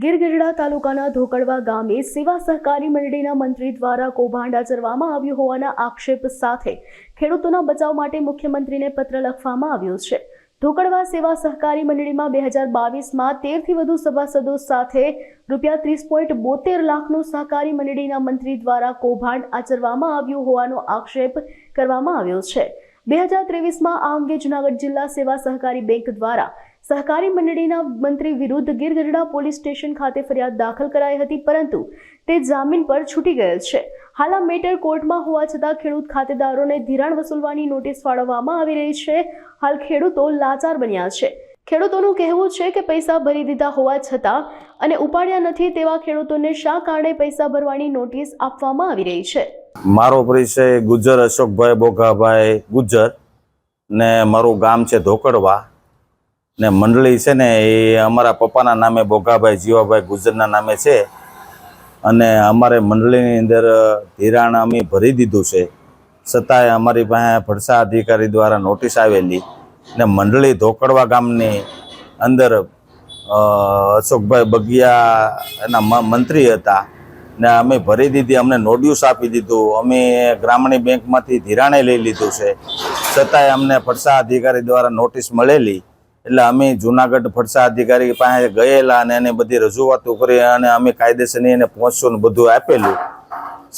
ગીરગઢડા તાલુકાના ધોકડવા ગામે સેવા સહકારી મંડળીના મંત્રી દ્વારા કૌભાંડ આચરવામાં આવ્યું હોવાના આક્ષેપ સાથે ખેડૂતોના બચાવ માટે મુખ્યમંત્રીને પત્ર લખવામાં આવ્યો છે. ધોકડવા સેવા સહકારી મંડળીમાં બે હજાર બાવીસમાં તેરથી વધુ સભાસદો સાથે રૂપિયા ત્રીસ પોઈન્ટ બોતેર લાખનું સહકારી મંડળીના મંત્રી દ્વારા કૌભાંડ આચરવામાં આવ્યું હોવાનો આક્ષેપ કરવામાં આવ્યો છે. બે હજાર ત્રેવીસમાં આ અંગે જુનાગઢ જિલ્લા સેવા સહકારી બેંક દ્વારા સહકારી મંડળીના મંત્રી વિરુદ્ધ ગીરગઢડા પોલીસ સ્ટેશન ખાતે ફરિયાદ દાખલ કરાઈ હતી, પરંતુ તે જામીન પર છૂટી ગયેલ છે. હાલ આ મેટર કોર્ટમાં હોવા છતાં ખેડૂત ખાતેદારોને ધિરાણ વસૂલવાની નોટિસ ફાળવવામાં આવી રહી છે. હાલ ખેડૂતો લાચાર બન્યા છે. ખેડૂતોનું કહેવું છે કે પૈસા ભરી દીધા હોવા છતાં અને ઉપાડ્યા નથી તેવા ખેડૂતોને શા કારણે પૈસા ભરવાની નોટિસ આપવામાં આવી રહી છે? મારો પરિચય ગુજર અશોકભાઈ બોઘાભાઈ ગુજર ને મારું ગામ છે ધોકડવા ને મંડળી છે ને એ અમારા પપ્પાના નામે બોઘાભાઈ, જીવાભાઈ ગુજરના નામે છે અને અમારે મંડળીની અંદર ધિરાણ અમે ભરી દીધું છે. છતાંય અમારી પાસે ભરસા અધિકારી દ્વારા નોટિસ આવેલી ને મંડળી ધોકડવા ગામની અંદર અશોકભાઈ બગિયા એના મંત્રી હતા. ને અમે ભરી દીધી, અમને નોડ્યુસ આપી દીધું. અમે ગ્રામણી બેંકમાંથી ધિરાણે લઈ લીધું છે. છતાંય અમને ફરસા અધિકારી દ્વારા નોટિસ મળેલી. એટલે અમે જુનાગઢ ફરસા અધિકારી પાસે ગયેલા અને એને બધી રજૂઆતો કરી અને અમે કાયદેસરની એને પહોંચશું ને બધું આપેલું.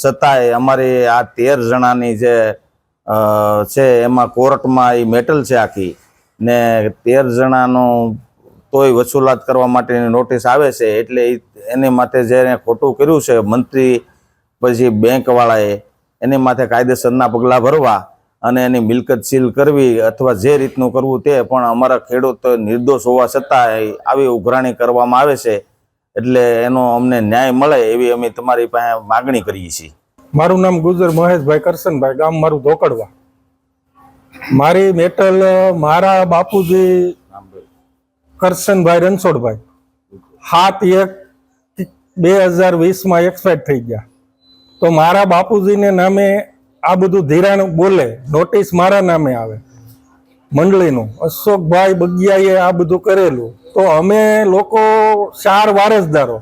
છતાંય અમારી આ તેર જણાની જે છે, એમાં કોર્ટમાં એ મેટલ છે આખી. ને તેર જણાનું તોય વસૂલાત કરવા માટેની નોટિસ આવે છે, એટલે એની માટે જેને ખોટું કર્યું છે, મંત્રી પછી બેંકવાળાએ એની માથે કાયદેસરના પગલાં ભરવા અને એની મિલકત સીલ કરવી અથવા જે રીતનું કરવું તે, પણ અમારા ખેડૂત નિર્દોષ હોવા છતાં આવી ઉઘરાણી કરવામાં આવે છે, એટલે એનો અમને ન્યાય મળે એવી અમે તમારી પાસે માગણી કરીએ છીએ. મારું નામ ગુજર મહેશભાઈ કરશનભાઈ, ગામ મારું ધોકડવા. મારી મેટલ, મારા બાપુજી કરશનભાઈ રણછોડભાઈ. સાત એક, બે હજાર વીસમાં એક્સપાયર થઈ ગયા. તો મારા બાપુજીને નામે આ બધું ધિરાણ બોલે નોટિસ મારા નામે આવે. મંડળીનું, અશોકભાઈ બગિયાએ આ બધું કરેલું. તો અમે લોકો ચાર વારસદારો.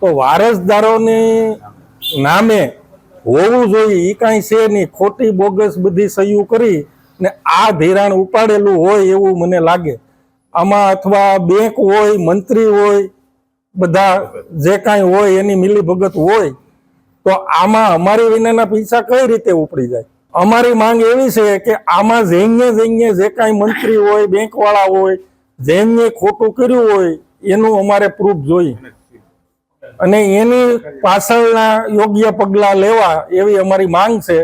તો વારસદારોની નામે હોવું જોઈએ. એ કાંઈ છે નહીં. ખોટી બોગસ બધી સહીઓ કરી ને આ ધિરાણ ઉપાડેલું હોય એવું મને લાગે. આમાં અથવા બેંક હોય, મંત્રી હોય, બધા જે કાંઈ હોય એની મિલીભગત હોય, તો આમાં અમારી વિનાના પૈસા કઈ રીતે ઉપડી જાય? અમારી માંગ એવી છે કે આમાં જેને જેને જે કાંઈ મંત્રી હોય બેંકવાળા હોય જેમને ખોટું કર્યું હોય, એનું અમારે પ્રૂફ જોઈએ. અને એની પાછળના યોગ્ય પગલાં લેવા એવી અમારી માંગ છે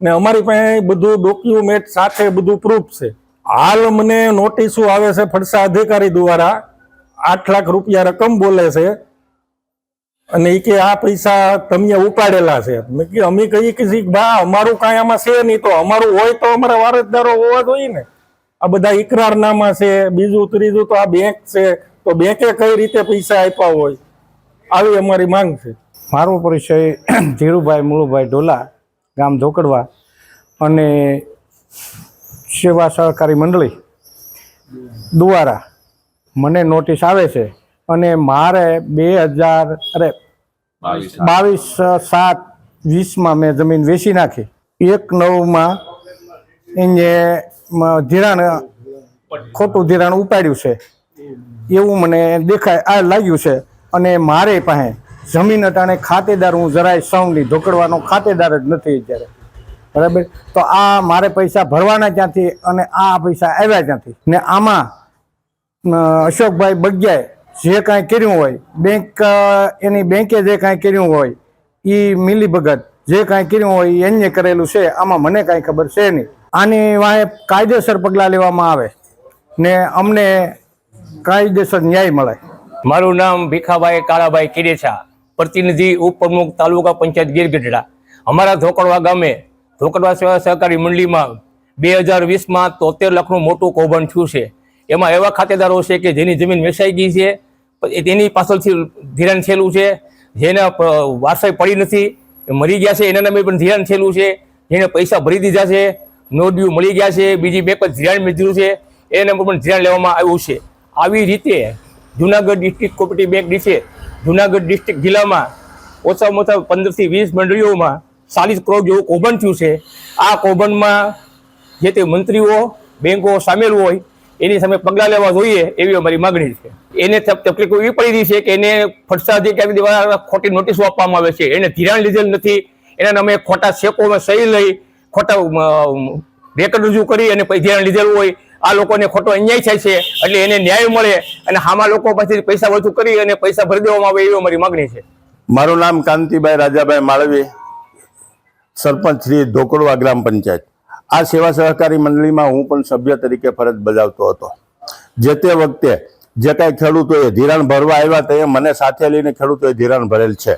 ને અમારી પાસે બધું ડોક્યુમેન્ટ સાથે બધું પ્રૂફ છે. હાલ મને નોટિસો આવે છે ફરસા અધિકારી દ્વારા આઠ લાખ રૂપિયા રકમ બોલે છે અને એ કે આ પૈસા તમે ઉપાડેલા છે. મેં કીધું, અમે કહીએ કે ભા અમારું કાંઈ આમાં છે નહીં તો અમારું હોય તો અમારા વારસદારો હોવા જોઈએ ને. આ બધા ઇકરારનામા છે, બીજું ત્રીજું તો આ બેંક છે, તો બેંકે કઈ રીતે પૈસા આપ્યા હોય? આવી અમારી માંગ છે. મારો પરિચય ધીરુભાઈ મુળુભાઈ ઢોલા ગામ ધોકડવા અને સેવા સહકારી મંડળી દ્વારા. મને નોટિસ આવે છે અને મારે બે હજાર અરે બાવીસ. સાત વીસમાં મેં જમીન વેચી નાખી. એક નવમાં એને ધિરાણ ખોટું ધિરાણ ઉપાડ્યું છે. એવું મને દેખાય આ લાગ્યું છે. અને મારે પાસે જમીન અટાણે ખાતેદાર હું જરાય સૌની ઢોકળવાનો ખાતેદાર જ નથી અત્યારે. બરાબર? તો આ મારે પૈસા ભરવાના ક્યાંથી અને આ પૈસા આવ્યા ક્યાંથી? ને આમાં અશોકભાઈ બગ્યાએ જે કાંઈ કર્યું હોય, બેંક એની બેંકે જે કાંઈ કર્યું હોય એ મિલીભગત જે કાંઈ કર્યું હોય એને કરેલું છે, આમાં મને કાંઈ ખબર છે નહીં. આની વાંહે કાયદેસર પગલાં લેવામાં આવે ને અમને કાયદેસર ન્યાય મળે. મારું નામ ભીખાભાઈ કાળાભાઈ કિરેછા પ્રતિનિધિ, ઉપપ્રમુખ, તાલુકા પંચાયત ગીરગઢડા અમારા ધોકડવા ગામે ધોકડવા સેવા સહકારી મંડળીમાં બે હજાર વીસમાં તોતેર લાખનું મોટું કૌભાંડ થયું છે. એમાં એવા ખાતેદારો છે કે જેની જમીન વેચાઈ ગઈ છે તેની પાછળથી ધિરાણ થયેલું છે, જેના વારસાઈ પડી નથી મરી ગયા છે, એના નામે પણ ધિરાણ થયેલું છે, જેને પૈસા ભરી દીધા છે નો ડ્યુ મળી ગયા છે, બીજી બે પણ ધિરાણ લીધું છે, એના પર પણ ધિરાણ લેવામાં આવ્યું છે. આવી રીતે જુનાગઢ ડિસ્ટ્રિક્ટ કોપરેટિવ બેંક નીચે જુનાગઢ ડિસ્ટ્રિક્ટ જિલ્લામાં ઓછામાં ઓછા પંદરથી વીસ મંડળીઓમાં ચાલીસ કરોડ જેવું કૌભાંડ થયું છે. આ કૌભાંડમાં જે તે મંત્રીઓ, બેંકો સામેલ હોય, એની સામે પગલાં લેવા જોઈએ એવી અમારી માગણી છે. એને તકલીફ એવી પડી રહી છે કે એને ફટસા અધિકારી દ્વારા ખોટી નોટિસો આપવામાં આવે છે. એને ધિરાણ લીધેલ નથી. એના નામે ખોટા શેકોમાં સહી લઈ, ખોટા રેકર્ડ રજૂ કરી અને ધિરાણ લીધેલું હોય આ લોકોને ખોટો અન્યાય થાય છે એટલે એને ન્યાય મળે અને આમાં લોકો પાસેથી પૈસા વસૂલ કરી અને પૈસા ભરી દેવામાં આવે એવી અમારી માગણી છે. મારું નામ કાંતિભાઈ રાજાભાઈ માળવી, સરપંચ શ્રી ધોકડવા ગ્રામ પંચાયત. આ સેવા સહકારી મંડળીમાં હું પણ સભ્ય તરીકે ફરજ બજાવતો હતો. જે તે વખતે જે કાંઈ ખેડૂતોએ ધિરાણ ભરવા આવ્યા તે મને સાથે લઈને ખેડૂતોએ ધિરાણ ભરેલ છે.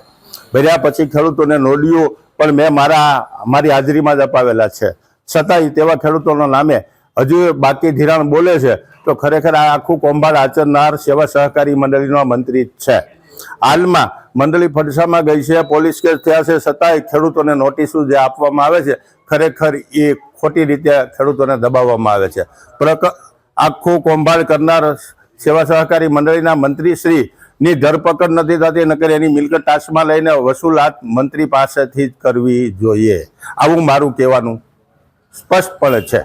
ભર્યા પછી ખેડૂતોને નોંધ્યું, પણ મેં મારા, મારી હાજરીમાં જ અપાવેલા છે. છતાંય તેવા ખેડૂતોના નામે હજુ બાકી ધિરાણ બોલે છે, તો ખરેખર આ આખું કૌભાંડ આચરનાર સેવા સહકારી મંડળીનો મંત્રી છે. હાલમાં મંડળી ફડસામાં ગઈ છે, પોલીસ કેસ થયા છે છતાંય ખેડૂતોને નોટિસો જે આપવામાં આવે છે, ખરેખર એ ખોટી રીતે ખેડૂતોને દબાવવામાં આવે છે. પ્રક, આખું કૌભાંડ કરનાર સેવા સહકારી મંડળીના મંત્રી શ્રી ની ધરપકડ નથી થતી, નકર એની મિલકત તાસમાં લઈને વસૂલાત મંત્રી પાસેથી જ કરવી જોઈએ. આવું મારું કહેવાનું સ્પષ્ટપણે છે.